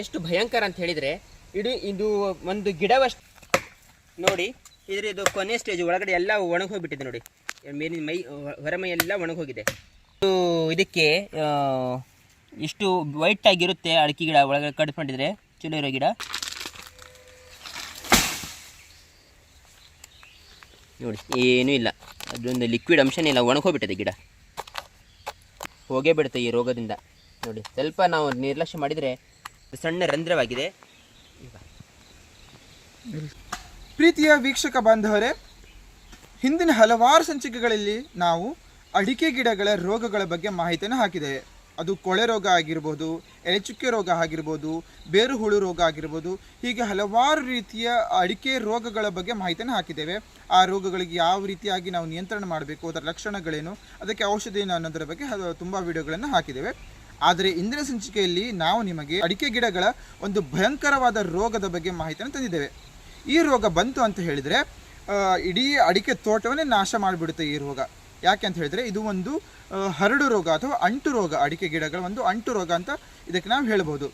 ಎಷ್ಟು ಭಯಂಕರ ಅಂತ ಹೇಳಿದರೆ, ಇಡೀ ಇದು ಒಂದು ಗಿಡವಷ್ಟು. ನೋಡಿ, ಇದ್ರ ಇದು ಕೊನೆ ಸ್ಟೇಜ್ ಒಳಗಡೆ ಎಲ್ಲ ಒಣಗಿ ಹೋಗ್ಬಿಟ್ಟಿದೆ ನೋಡಿ. ಮೇಲಿನ ಮೈ, ಹೊರಮೈ ಎಲ್ಲ ಒಣಗೋಗಿದೆ ಇದು ಇದಕ್ಕೆ ಇಷ್ಟು ವೈಟ್ ಆಗಿರುತ್ತೆ ಅಡಿಕೆ ಗಿಡ ಒಳಗಡೆ ಕಡ್ಕೊಂಡಿದ್ರೆ, ಚಲೋ ಇರೋ ಗಿಡ. ನೋಡಿ, ಏನೂ ಇಲ್ಲ. ಅದೊಂದು ಲಿಕ್ವಿಡ್ ಅಂಶನೇ ಇಲ್ಲ ಒಣಗೋಗ್ಬಿಟ್ಟಿದೆ ಗಿಡ. ಹೋಗೇ ಬಿಡುತ್ತೆ ಈ ರೋಗದಿಂದ. ನೋಡಿ, ಸ್ವಲ್ಪ ನಾವು ನಿರ್ಲಕ್ಷ್ಯ ಮಾಡಿದರೆ ಸಣ್ಣ ರಂಧ್ರವಾಗಿದೆ. ಪ್ರೀತಿಯ ವೀಕ್ಷಕ ಬಾಂಧವರೇ, ಹಿಂದಿನ ಹಲವಾರು ಸಂಚಿಕೆಗಳಲ್ಲಿ ನಾವು ಅಡಿಕೆ ಗಿಡಗಳ ರೋಗಗಳ ಬಗ್ಗೆ ಮಾಹಿತಿಯನ್ನು ಹಾಕಿದ್ದೇವೆ. ಅದು ಕೊಳೆ ರೋಗ ಆಗಿರ್ಬೋದು, ಎಲೆಚುಕ್ಕೆ ರೋಗ ಆಗಿರ್ಬೋದು, ಬೇರು ಹುಳು ರೋಗ ಆಗಿರ್ಬೋದು, ಹೀಗೆ ಹಲವಾರು ರೀತಿಯ ಅಡಿಕೆ ರೋಗಗಳ ಬಗ್ಗೆ ಮಾಹಿತಿಯನ್ನು ಹಾಕಿದ್ದೇವೆ. ಆ ರೋಗಗಳಿಗೆ ಯಾವ ರೀತಿಯಾಗಿ ನಾವು ನಿಯಂತ್ರಣ ಮಾಡಬೇಕು, ಅದರ ಲಕ್ಷಣಗಳೇನು, ಅದಕ್ಕೆ ಔಷಧಿ ಅನ್ನೋದರ ಬಗ್ಗೆ ತುಂಬ ವಿಡಿಯೋಗಳನ್ನು ಹಾಕಿದ್ದೇವೆ. ಆದರೆ ಇಂದಿನ ಸಂಚಿಕೆಯಲ್ಲಿ ನಾವು ನಿಮಗೆ ಅಡಿಕೆ ಗಿಡಗಳ ಒಂದು ಭಯಂಕರವಾದ ರೋಗದ ಬಗ್ಗೆ ಮಾಹಿತಿಯನ್ನು ತಂದಿದ್ದೇವೆ. ಈ ರೋಗ ಬಂತು ಅಂತ ಹೇಳಿದರೆ ಇಡೀ ಅಡಿಕೆ ತೋಟವನ್ನೇ ನಾಶ ಮಾಡಿಬಿಡುತ್ತೆ ಈ ರೋಗ. ಯಾಕೆ ಅಂತ ಹೇಳಿದರೆ, ಇದು ಒಂದು ಹರಡು ರೋಗ ಅಥವಾ ಅಂಟು ರೋಗ, ಅಡಿಕೆ ಗಿಡಗಳ ಒಂದು ಅಂಟು ರೋಗ ಅಂತ ಇದಕ್ಕೆ ನಾವು ಹೇಳ್ಬೋದು.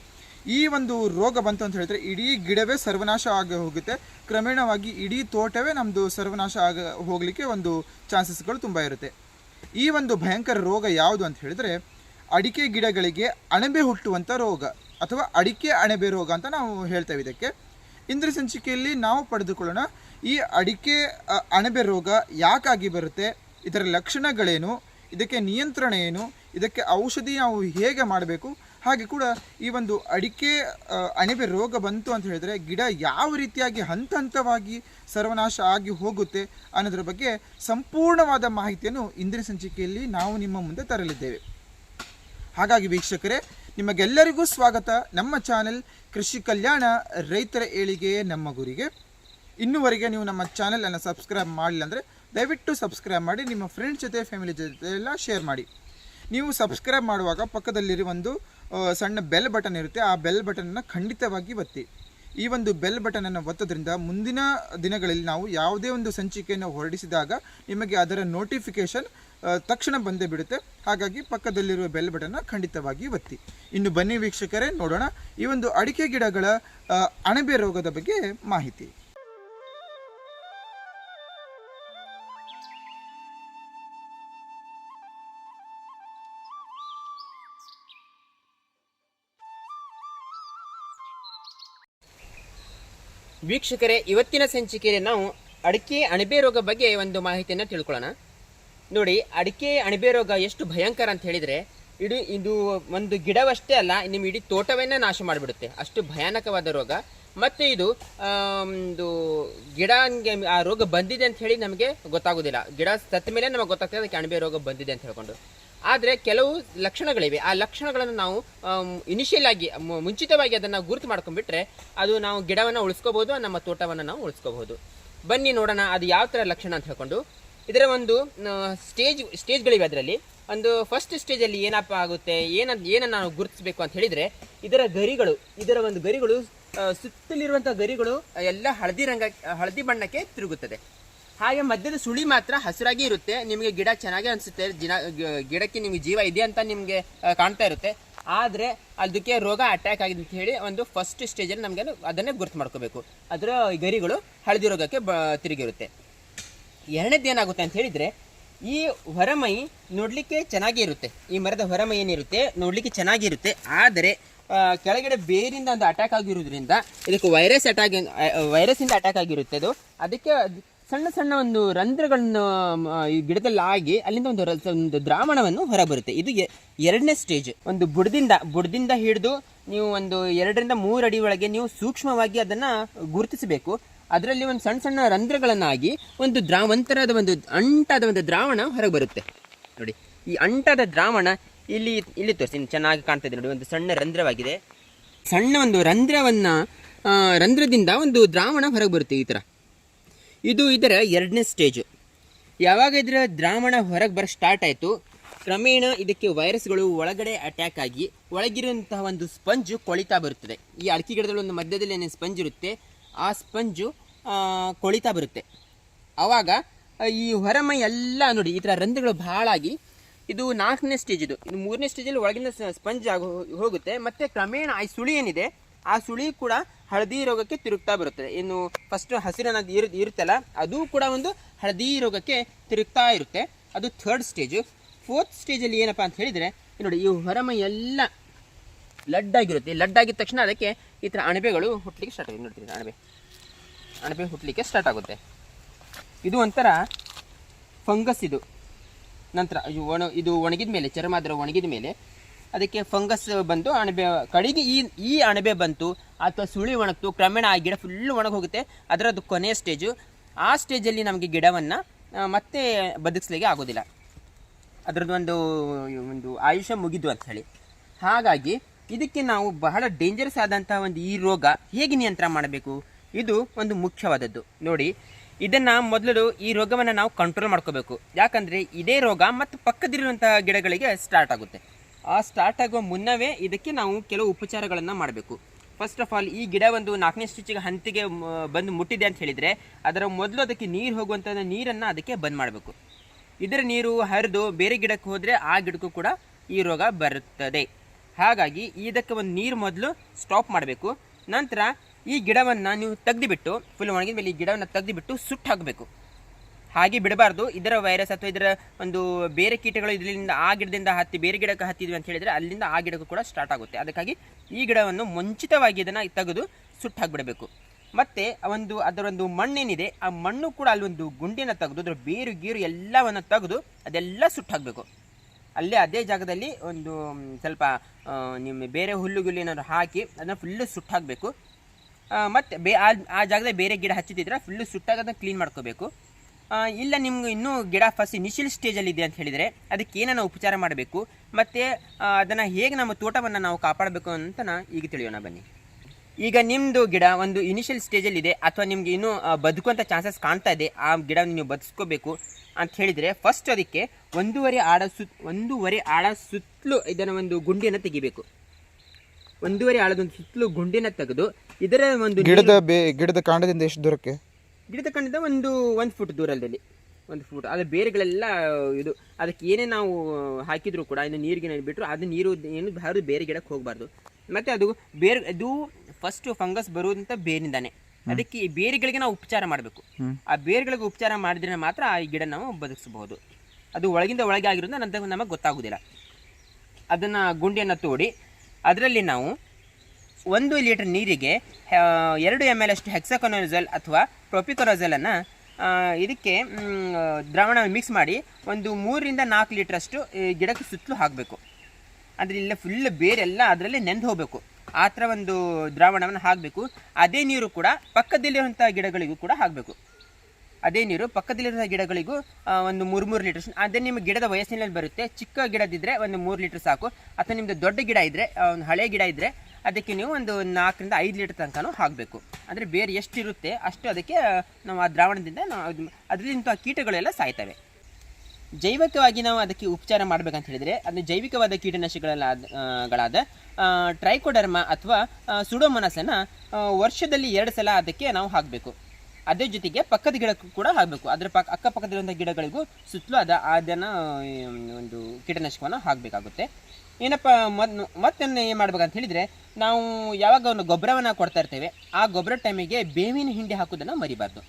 ಈ ಒಂದು ರೋಗ ಬಂತು ಅಂತ ಹೇಳಿದ್ರೆ, ಇಡೀ ಗಿಡವೇ ಸರ್ವನಾಶ ಆಗಿ ಹೋಗುತ್ತೆ. ಕ್ರಮೇಣವಾಗಿ ಇಡೀ ತೋಟವೇ ನಮ್ಮದು ಸರ್ವನಾಶ ಆಗ ಹೋಗಲಿಕ್ಕೆ ಒಂದು ಚಾನ್ಸಸ್ಗಳು ತುಂಬ ಇರುತ್ತೆ. ಈ ಒಂದು ಭಯಂಕರ ರೋಗ ಯಾವುದು ಅಂತ ಹೇಳಿದರೆ ಅಡಿಕೆ ಗಿಡಗಳಿಗೆ ಅಣಬೆ ಹುಟ್ಟುವಂಥ ರೋಗ ಅಥವಾ ಅಡಿಕೆ ಅಣಬೆ ರೋಗ ಅಂತ ನಾವು ಹೇಳ್ತೇವೆ ಇದಕ್ಕೆ. ಇಂದ್ರ ಸಂಚಿಕೆಯಲ್ಲಿ ನಾವು ಪಡೆದುಕೊಳ್ಳೋಣ ಈ ಅಡಿಕೆ ಅಣಬೆ ರೋಗ ಯಾಕಾಗಿ ಬರುತ್ತೆ, ಇದರ ಲಕ್ಷಣಗಳೇನು, ಇದಕ್ಕೆ ನಿಯಂತ್ರಣ ಏನು, ಇದಕ್ಕೆ ಔಷಧಿ ನಾವು ಹೇಗೆ ಮಾಡಬೇಕು, ಹಾಗೆ ಕೂಡ ಈ ಒಂದು ಅಡಿಕೆ ಅಣಬೆ ರೋಗ ಬಂತು ಅಂತ ಹೇಳಿದರೆ ಗಿಡ ಯಾವ ರೀತಿಯಾಗಿ ಹಂತ ಹಂತವಾಗಿ ಸರ್ವನಾಶ ಆಗಿ ಹೋಗುತ್ತೆ ಅನ್ನೋದ್ರ ಬಗ್ಗೆ ಸಂಪೂರ್ಣವಾದ ಮಾಹಿತಿಯನ್ನು ಇಂದಿನ ಸಂಚಿಕೆಯಲ್ಲಿ ನಾವು ನಿಮ್ಮ ಮುಂದೆ ತರಲಿದ್ದೇವೆ. ಹಾಗಾಗಿ ವೀಕ್ಷಕರೇ, ನಿಮಗೆಲ್ಲರಿಗೂ ಸ್ವಾಗತ. ನಮ್ಮ ಚಾನೆಲ್ ಕೃಷಿ ಕಲ್ಯಾಣ ರೈತರ ಏಳಿಗೆ ನಮ್ಮ ಗುರಿಗೆ. ಇನ್ನುವರೆಗೆ ನೀವು ನಮ್ಮ ಚಾನೆಲನ್ನು ಸಬ್ಸ್ಕ್ರೈಬ್ ಮಾಡಿಲ್ಲ ಅಂದರೆ ದಯವಿಟ್ಟು ಸಬ್ಸ್ಕ್ರೈಬ್ ಮಾಡಿ, ನಿಮ್ಮ ಫ್ರೆಂಡ್ಸ್ ಜೊತೆ ಫ್ಯಾಮಿಲಿ ಜೊತೆ ಎಲ್ಲ ಶೇರ್ ಮಾಡಿ. ನೀವು ಸಬ್ಸ್ಕ್ರೈಬ್ ಮಾಡುವಾಗ ಪಕ್ಕದಲ್ಲಿರುವ ಒಂದು ಸಣ್ಣ ಬೆಲ್ ಬಟನ್ ಇರುತ್ತೆ, ಆ ಬೆಲ್ ಬಟನನ್ನು ಖಂಡಿತವಾಗಿ ಒತ್ತಿ. ಈ ಒಂದು ಬೆಲ್ ಬಟನನ್ನು ಒತ್ತೋದ್ರಿಂದ ಮುಂದಿನ ದಿನಗಳಲ್ಲಿ ನಾವು ಯಾವುದೇ ಒಂದು ಸಂಚಿಕೆಯನ್ನು ಹೊರಡಿಸಿದಾಗ ನಿಮಗೆ ಅದರ ನೋಟಿಫಿಕೇಶನ್ ತಕ್ಷಣ ಬಂದೇ ಬಿಡುತ್ತೆ. ಹಾಗಾಗಿ ಪಕ್ಕದಲ್ಲಿರುವ ಬೆಲ್ ಬಟನ್ನ ಖಂಡಿತವಾಗಿ ಒತ್ತಿ. ಇನ್ನು ಬನ್ನಿ ವೀಕ್ಷಕರೇ, ನೋಡೋಣ ಈ ಒಂದು ಅಡಿಕೆ ಗಿಡಗಳ ಅಣಬೆ ರೋಗದ ಬಗ್ಗೆ ಮಾಹಿತಿ. ವೀಕ್ಷಕರೇ, ಇವತ್ತಿನ ಸಂಚಿಕೆಯಲ್ಲಿ ನಾವು ಅಡಿಕೆ ಅಣಬೆ ರೋಗ ಬಗ್ಗೆ ಒಂದು ಮಾಹಿತಿಯನ್ನು ತಿಳ್ಕೊಳ್ಳೋಣ. ನೋಡಿ, ಅಡಿಕೆ ಅಣಬೆ ರೋಗ ಎಷ್ಟು ಭಯಂಕರ ಅಂತ ಹೇಳಿದರೆ, ಇಡೀ ಇದು ಒಂದು ಗಿಡವಷ್ಟೇ ಅಲ್ಲ ನಿಮ್ಮ ಇಡೀ ತೋಟವನ್ನೇ ನಾಶ ಮಾಡಿಬಿಡುತ್ತೆ. ಅಷ್ಟು ಭಯಾನಕವಾದ ರೋಗ. ಮತ್ತು ಇದು ಒಂದು ಗಿಡ ಆ ರೋಗ ಬಂದಿದೆ ಅಂತ ಹೇಳಿ ನಮಗೆ ಗೊತ್ತಾಗೋದಿಲ್ಲ. ಗಿಡ ಸತ್ತ ಮೇಲೆ ನಮಗೆ ಗೊತ್ತಾಗ್ತದೆ ಅದಕ್ಕೆ ಅಣಬೆ ರೋಗ ಬಂದಿದೆ ಅಂತ ಹೇಳ್ಕೊಂಡು. ಆದರೆ ಕೆಲವು ಲಕ್ಷಣಗಳಿವೆ. ಆ ಲಕ್ಷಣಗಳನ್ನು ನಾವು ಇನಿಷಿಯಲ್ ಆಗಿ ಮುಂಚಿತವಾಗಿ ಅದನ್ನು ಗುರುತು ಮಾಡ್ಕೊಂಡ್ಬಿಟ್ರೆ ಅದು ನಾವು ಗಿಡವನ್ನು ಉಳಿಸ್ಕೋಬಹುದು, ನಮ್ಮ ತೋಟವನ್ನು ನಾವು ಉಳಿಸ್ಕೋಬಹುದು. ಬನ್ನಿ ನೋಡೋಣ ಅದು ಯಾವ ಥರ ಲಕ್ಷಣ ಅಂತ ಹೇಳ್ಕೊಂಡು. ಇದರ ಒಂದು ಸ್ಟೇಜ್ ಸ್ಟೇಜ್ಗಳಿವೆ ಅದರಲ್ಲಿ. ಒಂದು ಫಸ್ಟ್ ಸ್ಟೇಜಲ್ಲಿ ಏನಪ್ಪ ಆಗುತ್ತೆ, ಏನ, ಏನನ್ನು ನಾವು ಗುರುತಿಸಬೇಕು ಅಂತ ಹೇಳಿದರೆ, ಇದರ ಗರಿಗಳು, ಇದರ ಒಂದು ಗರಿಗಳು ಸುತ್ತಲಿರುವಂಥ ಗರಿಗಳು ಎಲ್ಲ ಹಳದಿ ರಂಗ, ಹಳದಿ ಬಣ್ಣಕ್ಕೆ ತಿರುಗುತ್ತದೆ. ಹಾಗೆ ಮಧ್ಯದ ಸುಳಿ ಮಾತ್ರ ಹಸಿರಾಗಿ ಇರುತ್ತೆ. ನಿಮಗೆ ಗಿಡ ಚೆನ್ನಾಗಿ ಅನಿಸುತ್ತೆ. ದಿನ ಗಿಡಕ್ಕೆ ನಿಮಗೆ ಜೀವ ಇದೆ ಅಂತ ನಿಮಗೆ ಕಾಣ್ತಾ ಇರುತ್ತೆ. ಆದರೆ ಅದಕ್ಕೆ ರೋಗ ಅಟ್ಯಾಕ್ ಆಗಿದೆ ಅಂತ ಹೇಳಿ ಒಂದು ಫಸ್ಟ್ ಸ್ಟೇಜಲ್ಲಿ ನಮಗೆ ಅದನ್ನೇ ಗುರುತು ಮಾಡ್ಕೋಬೇಕು. ಅದರ ಗರಿಗಳು ಹಳದಿ ರೋಗಕ್ಕೆ ಬ, ತಿರುಗಿರುತ್ತೆ. ಎರಡನೇದು ಏನಾಗುತ್ತೆ ಅಂತ ಹೇಳಿದರೆ, ಈ ಹೊರಮೈ ನೋಡಲಿಕ್ಕೆ ಚೆನ್ನಾಗಿರುತ್ತೆ ಈ ಮರದ ಹೊರಮೈ ಏನಿರುತ್ತೆ? ನೋಡಲಿಕ್ಕೆ ಚೆನ್ನಾಗಿರುತ್ತೆ ಆದರೆ ಕೆಳಗಡೆ ಬೇರಿಂದ ಒಂದು ಅಟ್ಯಾಕ್ ಆಗಿರೋದ್ರಿಂದ ಇದಕ್ಕೆ ವೈರಸ್ ಅಟ್ಯಾಕ್ ವೈರಸ್ಸಿಂದ ಅಟ್ಯಾಕ್ ಆಗಿರುತ್ತೆ ಅದು. ಅದಕ್ಕೆ ಅದ್- ಸಣ್ಣ ಸಣ್ಣ ಒಂದು ರಂಧ್ರಗಳನ್ನು ಈ ಗಿಡದಲ್ಲಿ ಆಗಿ ಅಲ್ಲಿಂದ ಒಂದು ಒಂದು ದ್ರಾವಣವನ್ನು ಹೊರಬರುತ್ತೆ. ಇದು ಎರಡನೇ ಸ್ಟೇಜ್. ಒಂದು ಬುಡದಿಂದ ಬುಡದಿಂದ ಹಿಡಿದು ನೀವು ಒಂದು ಎರಡರಿಂದ ಮೂರು ಅಡಿ ಒಳಗೆ ನೀವು ಸೂಕ್ಷ್ಮವಾಗಿ ಅದನ್ನು ಗುರುತಿಸಬೇಕು. ಅದರಲ್ಲಿ ಒಂದು ಸಣ್ಣ ಸಣ್ಣ ರಂಧ್ರಗಳನ್ನಾಗಿ ಒಂದು ದ್ರಾ ಒಂಥರದ ಒಂದು ಅಂಟಾದ ಒಂದು ದ್ರಾವಣ ಹೊರಗೆ ಬರುತ್ತೆ ನೋಡಿ, ಈ ಅಂಟಾದ ದ್ರಾವಣ ಇಲ್ಲಿ ಇಲ್ಲಿ ತೋರಿಸಿ ಚೆನ್ನಾಗಿ ಕಾಣ್ತಾ ಇದೆ ನೋಡಿ, ಒಂದು ಸಣ್ಣ ರಂಧ್ರವಾಗಿದೆ. ಸಣ್ಣ ಒಂದು ರಂಧ್ರವನ್ನು ರಂಧ್ರದಿಂದ ಒಂದು ದ್ರಾವಣ ಹೊರಗೆ ಬರುತ್ತೆ ಈ ಥರ ಇದು ಇದರ ಎರಡನೇ ಸ್ಟೇಜು. ಯಾವಾಗ ಇದರ ದ್ರಾವಣ ಹೊರಗೆ ಬರ ಸ್ಟಾರ್ಟ್ ಆಯಿತು, ಕ್ರಮೇಣ ಇದಕ್ಕೆ ವೈರಸ್ಗಳು ಒಳಗಡೆ ಅಟ್ಯಾಕ್ ಆಗಿ, ಒಳಗಿರುವಂತಹ ಒಂದು ಸ್ಪಂಜು ಕೊಳಿತಾ ಬರುತ್ತದೆ. ಈ ಅಡಿಕೆ ಗಿಡದಲ್ಲಿ ಒಂದು ಮಧ್ಯದಲ್ಲಿ ಏನೇನು ಸ್ಪಂಜ್ ಇರುತ್ತೆ, ಆ ಸ್ಪಂಜು ಕೊಳಿತಾ ಬರುತ್ತೆ. ಆವಾಗ ಈ ಹೊರಮೈ ಎಲ್ಲ ನೋಡಿ, ಈ ಥರ ರಂಧ್ರಗಳು ಬಹಳಾಗಿ, ಇದು ನಾಲ್ಕನೇ ಸ್ಟೇಜ್ ಇದು. ಇದು ಮೂರನೇ ಸ್ಟೇಜಲ್ಲಿ ಒಳಗಿನ ಸ್ಪಂಜ್ ಆಗಿ ಹೋಗುತ್ತೆ. ಮತ್ತು ಕ್ರಮೇಣ ಆ ಸುಳಿ ಏನಿದೆ, ಆ ಸುಳಿ ಕೂಡ ಹಳದಿ ರೋಗಕ್ಕೆ ತಿರುಗ್ತಾ ಬರುತ್ತದೆ. ಇನ್ನು ಫಸ್ಟ್ ಹಸಿರನ್ನ ಇರು ಇರುತ್ತಲ್ಲ ಅದು ಕೂಡ ಒಂದು ಹಳದಿ ರೋಗಕ್ಕೆ ತಿರುಗ್ತಾ ಇರುತ್ತೆ. ಅದು ಥರ್ಡ್ ಸ್ಟೇಜು ಫೋರ್ತ್ ಸ್ಟೇಜಲ್ಲಿ ಏನಪ್ಪ ಅಂತ ಹೇಳಿದರೆ ನೋಡಿ, ಈ ಹೊರಮೈ ಎಲ್ಲ ಲಡ್ಡಾಗಿರುತ್ತೆ. ಲಡ್ಡಾಗಿದ ತಕ್ಷಣ ಅದಕ್ಕೆ ಈ ಥರ ಅಣಬೆಗಳು ಹುಟ್ಟಲಿಕ್ಕೆ ಸ್ಟಾರ್ಟ್ ಆಗುತ್ತೆ. ನೋಡ್ತೀರಿ ಅಣಬೆ. ಅಣಬೆ ಹುಟ್ಟಲಿಕ್ಕೆ ಸ್ಟಾರ್ಟ್ ಆಗುತ್ತೆ. ಇದು ಒಂಥರ ಫಂಗಸ್ ಇದು. ನಂತರ ಇದು ಒಣ, ಇದು ಒಣಗಿದ ಮೇಲೆ ಚರ್ಮ ಅದರ ಒಣಗಿದ ಮೇಲೆ ಅದಕ್ಕೆ ಫಂಗಸ್ ಬಂದು ಅಣಬೆ, ಕಡೆಗೆ ಈ ಈ ಅಣಬೆ ಬಂತು, ಅಥವಾ ಸುಳಿ ಒಣಗ್ತು, ಕ್ರಮೇಣ ಆ ಗಿಡ ಫುಲ್ ಒಣಗೋಗುತ್ತೆ ಅದರದ್ದು ಕೊನೆಯ ಸ್ಟೇಜು ಆ ಸ್ಟೇಜಲ್ಲಿ ನಮಗೆ ಗಿಡವನ್ನು ಮತ್ತೆ ಬದುಕಿಸ್ಲಿಕ್ಕೆ ಆಗೋದಿಲ್ಲ. ಅದರದ್ದು ಒಂದು ಒಂದು ಆಯುಷ್ಯ ಮುಗಿದು ಅಂತ ಹೇಳಿ. ಹಾಗಾಗಿ, ಇದಕ್ಕೆ ನಾವು ಬಹಳ ಡೇಂಜರಸ್ ಆದಂತಹ ಒಂದು ಈ ರೋಗ ಹೇಗೆ ನಿಯಂತ್ರಣ ಮಾಡಬೇಕು? ಇದು ಒಂದು ಮುಖ್ಯವಾದದ್ದು. ನೋಡಿ, ಇದನ್ನು ಮೊದಲು ಈ ರೋಗವನ್ನು ನಾವು ಕಂಟ್ರೋಲ್ ಮಾಡ್ಕೋಬೇಕು. ಯಾಕಂದರೆ, ಇದೇ ರೋಗ ಮತ್ತು ಪಕ್ಕದಲ್ಲಿರುವಂತಹ ಗಿಡಗಳಿಗೆ ಸ್ಟಾರ್ಟ್ ಆಗುತ್ತೆ. ಆ ಸ್ಟಾರ್ಟ್ ಆಗುವ ಮುನ್ನವೇ ಇದಕ್ಕೆ ನಾವು ಕೆಲವು ಉಪಚಾರಗಳನ್ನು ಮಾಡಬೇಕು. ಫಸ್ಟ್ ಆಫ್ ಆಲ್ ಈ ಗಿಡ ಒಂದು ನಾಲ್ಕನೇ ಸ್ಟಿಚ್ಗೆ ಹಂತಿಗೆ ಬಂದು ಮುಟ್ಟಿದೆ ಅಂತ ಹೇಳಿದರೆ ಅದರ ಮೊದಲು ಅದಕ್ಕೆ ನೀರು ಹೋಗುವಂಥ ನೀರನ್ನು ಅದಕ್ಕೆ ಬಂದ್ ಮಾಡಬೇಕು. ಇದರ ನೀರು ಹರಿದು ಬೇರೆ ಗಿಡಕ್ಕೆ ಹೋದರೆ ಆ ಗಿಡಕ್ಕೂ ಕೂಡ ಈ ರೋಗ ಬರುತ್ತದೆ. ಹಾಗಾಗಿ ಇದಕ್ಕೆ ಒಂದು ನೀರು ಮೊದಲು ಸ್ಟಾಪ್ ಮಾಡಬೇಕು. ನಂತರ ಈ ಗಿಡವನ್ನು ನೀವು ತೆಗೆದುಬಿಟ್ಟು ಫುಲ್ ಒಣಗಿದ ಮೇಲೆ ಈ ಗಿಡವನ್ನು ತೆಗೆದುಬಿಟ್ಟು ಸುಟ್ಟು ಹಾಕಬೇಕು ಹಾಗೆ ಬಿಡಬಾರ್ದು. ಇದರ ವೈರಸ್ ಅಥವಾ ಇದರ ಒಂದು ಬೇರೆ ಕೀಟಗಳು ಇದರಿಂದ ಆ ಗಿಡದಿಂದ ಹತ್ತಿ ಬೇರೆ ಗಿಡಕ್ಕೆ ಹತ್ತಿದ್ವಿ ಅಂತ ಹೇಳಿದರೆ ಅಲ್ಲಿಂದ ಆ ಗಿಡಕ್ಕೂ ಕೂಡ ಸ್ಟಾರ್ಟ್ ಆಗುತ್ತೆ. ಅದಕ್ಕಾಗಿ ಈ ಗಿಡವನ್ನು ಮುಂಚಿತವಾಗಿ ಇದನ್ನು ತೆಗೆದು ಸುಟ್ಟು ಹಾಕಿಬಿಡಬೇಕು. ಮತ್ತು ಒಂದು ಅದರೊಂದು ಮಣ್ಣೇನಿದೆ, ಆ ಮಣ್ಣು ಕೂಡ ಅಲ್ಲೊಂದು ಗುಂಡಿನ ತೆಗೆದು, ಅದರ ಬೇರು ಗೀರು ಎಲ್ಲವನ್ನು ತೆಗೆದು ಅದೆಲ್ಲ ಸುಟ್ಟು ಹಾಕಬೇಕು. ಅಲ್ಲೇ ಅದೇ ಜಾಗದಲ್ಲಿ ಒಂದು ಸ್ವಲ್ಪ ನಿಮ್ಮ ಬೇರೆ ಹುಲ್ಲುಗುಲ್ಲು ಏನಾದ್ರು ಹಾಕಿ ಅದನ್ನು ಫುಲ್ಲು ಸುಟ್ಟು ಹಾಕಬೇಕು. ಮತ್ತು ಬೇ ಆ ಜಾಗದಲ್ಲಿ ಬೇರೆ ಗಿಡ ಹಚ್ಚಿದ್ರೆ ಫುಲ್ಲು ಸುಟ್ಟಾಗ ಅದನ್ನು ಕ್ಲೀನ್ ಮಾಡ್ಕೋಬೇಕು. ಇಲ್ಲ ನಿಮ್ಗೆ ಇನ್ನೂ ಗಿಡ ಫಸ್ಟ್ ಇನಿಷಿಯಲ್ ಸ್ಟೇಜಲ್ಲಿ ಇದೆ ಅಂತ ಹೇಳಿದರೆ ಅದಕ್ಕೆ ಏನನ್ನ ಉಪಚಾರ ಮಾಡಬೇಕು? ಮತ್ತು ಅದನ್ನು ಹೇಗೆ ನಮ್ಮ ತೋಟವನ್ನು ನಾವು ಕಾಪಾಡಬೇಕು ಅಂತ ನಾ ಈಗ ತಿಳಿಯೋಣ ಬನ್ನಿ. ಈಗ ನಿಮ್ಮದು ಗಿಡ ಒಂದು ಇನಿಷಿಯಲ್ ಸ್ಟೇಜಲ್ಲಿ ಇದೆ ಅಥವಾ ನಿಮ್ಗೆ ಇನ್ನೂ ಬದುಕುವಂಥ ಚಾನ್ಸಸ್ ಕಾಣ್ತಾ ಇದೆ ಆ ಗಿಡವನ್ನು ನೀವು ಬದುಕೋಬೇಕು ಅಂತ ಹೇಳಿದರೆ ಫಸ್ಟ್ ಅದಕ್ಕೆ ಒಂದೂವರೆ ಆಡ ಸುತ್ ಒಂದೂವರೆ ಆಳ ಸುತ್ತಲೂ ಇದನ್ನು ಒಂದು ಗುಂಡಿಯನ್ನು ತೆಗಿಬೇಕು. ಒಂದೂವರೆ ಆಳದೊಂದು ಸುತ್ತಲೂ ಗುಂಡಿನ ತೆಗೆದು ಇದರ ಒಂದು ಗಿಡದ ಬೇ ಗಿಡದ ಕಾಂಡದಿಂದ ಎಷ್ಟು ದೂರಕ್ಕೆ? ಗಿಡದ ಕಂಡಿದ್ದ ಒಂದು ಒಂದು ಫುಟ್ ದೂರದಲ್ಲಿ ಒಂದು ಫುಟ್ ಅದು ಬೇರೆಗಳೆಲ್ಲ ಇದು ಅದಕ್ಕೆ ಏನೇ ನಾವು ಹಾಕಿದ್ರು ಕೂಡ ಇನ್ನು ನೀರಿಗೆ ಬಿಟ್ಟರು ಅದು ನೀರು ಏನು ಹರಿದು ಬೇರೆ ಗಿಡಕ್ಕೆ ಹೋಗಬಾರ್ದು. ಮತ್ತು ಅದು ಬೇರೆ ಅದು ಫಸ್ಟ್ ಫಂಗಸ್ ಬರುವಂಥ ಬೇರಿಂದಾನೆ. ಅದಕ್ಕೆ ಈ ಬೇರುಗಳಿಗೆ ನಾವು ಉಪಚಾರ ಮಾಡಬೇಕು. ಆ ಬೇರುಗಳಿಗೆ ಉಪಚಾರ ಮಾಡಿದ್ರೆ ಮಾತ್ರ ಆ ಗಿಡ ನಾವು ಬದುಕಿಸಬಹುದು. ಅದು ಒಳಗಿಂದ ಒಳಗೆ ಆಗಿರೋದ್ರಿಂದ ನಂತರ ನಮಗೆ ಗೊತ್ತಾಗೋದಿಲ್ಲ. ಅದನ್ನು ಗುಂಡಿಯನ್ನು ತೋಡಿ ಅದರಲ್ಲಿ ನಾವು ಒಂದು ಲೀಟರ್ ನೀರಿಗೆ ಎರಡು ಎಂ ಎಲ್ ಅಷ್ಟು ಹೆಕ್ಸಕೊನೋಜಲ್ ಅಥವಾ ಪ್ರೊಪಿಕೊನೋಜಲನ್ನು ಇದಕ್ಕೆ ದ್ರಾವಣ ಮಿಕ್ಸ್ ಮಾಡಿ ಒಂದು ಮೂರರಿಂದ ನಾಲ್ಕು ಲೀಟ್ರಷ್ಟು ಗಿಡಕ್ಕೆ ಸುತ್ತಲೂ ಹಾಕಬೇಕು. ಅಂದರೆ ಇಲ್ಲ ಫುಲ್ ಬೇರೆಲ್ಲ ಅದರಲ್ಲಿ ನೆಂದು ಹೋಗಬೇಕು. ಆ ಥರ ಒಂದು ದ್ರಾವಣವನ್ನು ಹಾಕಬೇಕು. ಅದೇ ನೀರು ಕೂಡ ಪಕ್ಕದಲ್ಲಿರುವಂಥ ಗಿಡಗಳಿಗೂ ಕೂಡ ಹಾಕಬೇಕು. ಅದೇ ನೀರು ಪಕ್ಕದಲ್ಲಿರುವಂಥ ಗಿಡಗಳಿಗೂ ಒಂದು ಮೂರು ಮೂರು ಲೀಟರ್ ಅದೇ ನಿಮ್ಮ ಗಿಡದ ವಯಸ್ಸಿನಲ್ಲಿ ಬರುತ್ತೆ. ಚಿಕ್ಕ ಗಿಡದಿದ್ದರೆ ಒಂದು ಮೂರು ಲೀಟರ್ ಸಾಕು. ಅಥವಾ ನಿಮ್ಮದು ದೊಡ್ಡ ಗಿಡ ಇದ್ದರೆ ಒಂದು ಹಳೆ ಗಿಡ ಇದ್ದರೆ ಅದಕ್ಕೆ ನೀವು ಒಂದು ನಾಲ್ಕರಿಂದ ಐದು ಲೀಟರ್ ತನಕನೂ ಹಾಕಬೇಕು. ಅಂದರೆ ಬೇರೆ ಎಷ್ಟಿರುತ್ತೆ ಅಷ್ಟು ಅದಕ್ಕೆ ನಾವು ಆ ದ್ರಾವಣದಿಂದ ನಾವು ಅದು ಅದರಿಂದ ಕೀಟಗಳೆಲ್ಲ ಸಾಯ್ತವೆ. ಜೈವಿಕವಾಗಿ ನಾವು ಅದಕ್ಕೆ ಉಪಚಾರ ಮಾಡಬೇಕಂತ ಹೇಳಿದರೆ ಅದು ಜೈವಿಕವಾದ ಕೀಟನಾಶಕಗಳ ಗಳಾದ ಟ್ರೈಕೋಡರ್ಮ ಅಥವಾ ಸುಡೋಮನಸನ್ನು ವರ್ಷದಲ್ಲಿ ಎರಡು ಸಲ ಅದಕ್ಕೆ ನಾವು ಹಾಕಬೇಕು. ಅದೇ ಜೊತೆಗೆ ಪಕ್ಕದ ಗಿಡಕ್ಕೂ ಕೂಡ ಹಾಕಬೇಕು. ಅದರ ಪಕ್ಕ ಅಕ್ಕಪಕ್ಕದಲ್ಲಿರುವಂಥ ಗಿಡಗಳಿಗೂ ಸುತ್ತಲೂ ಅದ ಅದನ್ನು ಒಂದು ಕೀಟನಾಶಕವನ್ನು ಹಾಕಬೇಕಾಗುತ್ತೆ. ಏನಪ್ಪ, ಮತ್ ಮತ್ತೆ ಏನು ಮಾಡ್ಬೇಕಂತ ಹೇಳಿದರೆ, ನಾವು ಯಾವಾಗ ಒಂದು ಗೊಬ್ಬರವನ್ನು ಕೊಡ್ತಾ ಇರ್ತೇವೆ, ಆ ಗೊಬ್ಬರ ಟೈಮಿಗೆ ಬೇವಿನ ಹಿಂಡಿ ಹಾಕೋದನ್ನು ಮರಿಬಾರ್ದು.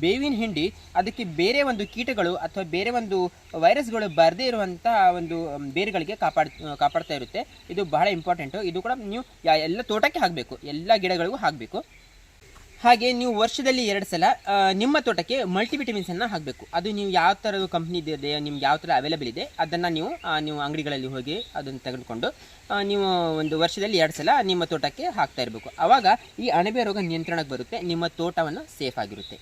ಬೇವಿನ ಹಿಂಡಿ ಅದಕ್ಕೆ ಬೇರೆ ಒಂದು ಕೀಟಗಳು ಅಥವಾ ಬೇರೆ ಒಂದು ವೈರಸ್ಗಳು ಬರದೇ ಇರುವಂಥ ಒಂದು ಬೇರುಗಳಿಗೆ ಕಾಪಾಡ್, ಕಾಪಾಡ್ತಾ ಇರುತ್ತೆ. ಇದು ಬಹಳ ಇಂಪಾರ್ಟೆಂಟು ಇದು ಕೂಡ ನೀವು ಎಲ್ಲ ತೋಟಕ್ಕೆ ಹಾಕಬೇಕು. ಎಲ್ಲ ಗಿಡಗಳಿಗೂ ಹಾಕಬೇಕು. ಹಾಗೆ ನೀವು ವರ್ಷದಲ್ಲಿ ಎರಡು ಸಲ ನಿಮ್ಮ ತೋಟಕ್ಕೆ ಮಲ್ಟಿವಿಟಮಿನ್ಸನ್ನು ಹಾಕಬೇಕು. ಅದು ನೀವು ಯಾವ ಥರದ ಕಂಪ್ನಿ ಇದೆ ನಿಮ್ಗೆ ಯಾವ ಥರ ಅವೈಲೇಬಲ್ ಇದೆ, ಅದನ್ನು ನೀವು ನೀವು ಅಂಗಡಿಗಳಲ್ಲಿ ಹೋಗಿ ಅದನ್ನು ತೆಗೆದುಕೊಂಡು ನೀವು ಒಂದು ವರ್ಷದಲ್ಲಿ ಎರಡು ಸಲ ನಿಮ್ಮ ತೋಟಕ್ಕೆ ಹಾಕ್ತಾ ಇರಬೇಕು. ಆವಾಗ ಈ ಅಣಬೆ ರೋಗ ನಿಯಂತ್ರಣಕ್ಕೆ ಬರುತ್ತೆ, ನಿಮ್ಮ ತೋಟವನ್ನು ಸೇಫ್ ಆಗಿರುತ್ತೆ.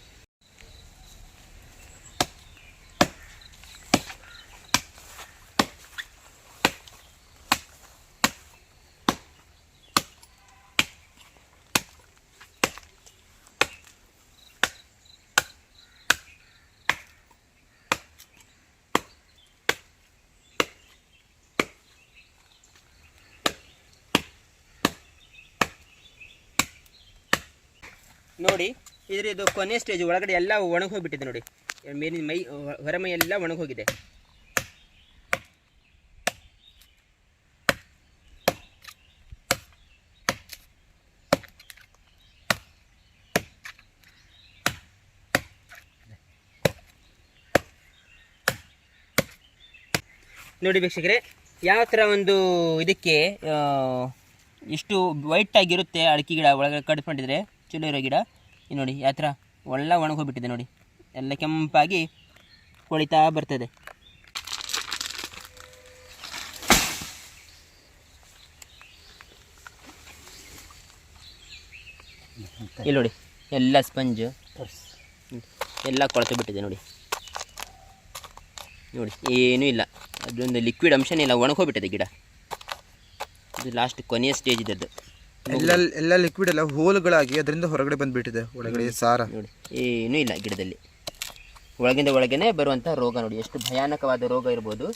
ನೋಡಿ, ಇದ್ರ ಇದು ಕೊನೆ ಸ್ಟೇಜ್ ಒಳಗಡೆ ಎಲ್ಲ ಒಣಗೋಗಿಬಿಟ್ಟಿದೆ ನೋಡಿ. ಮೇಲಿನ ಮೈ ಹೊರಮೈ ಎಲ್ಲ ಒಣಗೋಗಿದೆ ನೋಡಿ ಭಿಕ್ಷಕರೇ ಯಾವ ಥರ ಒಂದು ಇದಕ್ಕೆ ಇಷ್ಟು ವೈಟ್ ಆಗಿರುತ್ತೆ ಅಡಿಕೆ ಗಿಡ ಒಳಗಡೆ ಕಟ್ಕೊಂಡಿದ್ರೆ ಚಲೋ ಇರೋ ಗಿಡ. ಈ ನೋಡಿ ಯಾವ ಥರ ಒಳ್ಳೆ ಒಣಗೋಗ್ಬಿಟ್ಟಿದೆ ನೋಡಿ. ಎಲ್ಲ ಕೆಂಪಾಗಿ ಕೊಳಿತಾ ಬರ್ತದೆ. ಇಲ್ಲಿ ನೋಡಿ ಎಲ್ಲ ಸ್ಪಂಜು. ಎಲ್ಲ ಕೊಳತು ಬಿಟ್ಟಿದೆ ನೋಡಿ. ನೋಡಿ ಏನೂ ಇಲ್ಲ. ಅದೊಂದು ಲಿಕ್ವಿಡ್ ಅಂಶನೇ ಇಲ್ಲ ಒಣಗೋಗ್ಬಿಟ್ಟಿದೆ ಗಿಡ. ಇದು ಲಾಸ್ಟ್ ಕೊನೆಯ ಸ್ಟೇಜ್ ಇದ್ದದ್ದು ಎಲ್ಲ ಎಲ್ಲ ಲಿಕ್ವಿಡ್ ಎಲ್ಲ ಹೋಲ್ಗಳಾಗಿ ಅದರಿಂದ ಹೊರಗಡೆ ಬಂದ್ಬಿಟ್ಟಿದೆ. ಒಳಗಡೆ ಸಾರ. ನೋಡಿ ಏನೂ ಇಲ್ಲ ಗಿಡದಲ್ಲಿ. ಒಳಗಿಂದ ಒಳಗೇನೆ ಬರುವಂತಹ ರೋಗ ನೋಡಿ. ಎಷ್ಟು ಭಯಾನಕವಾದ ರೋಗ ಇರ್ಬೋದು.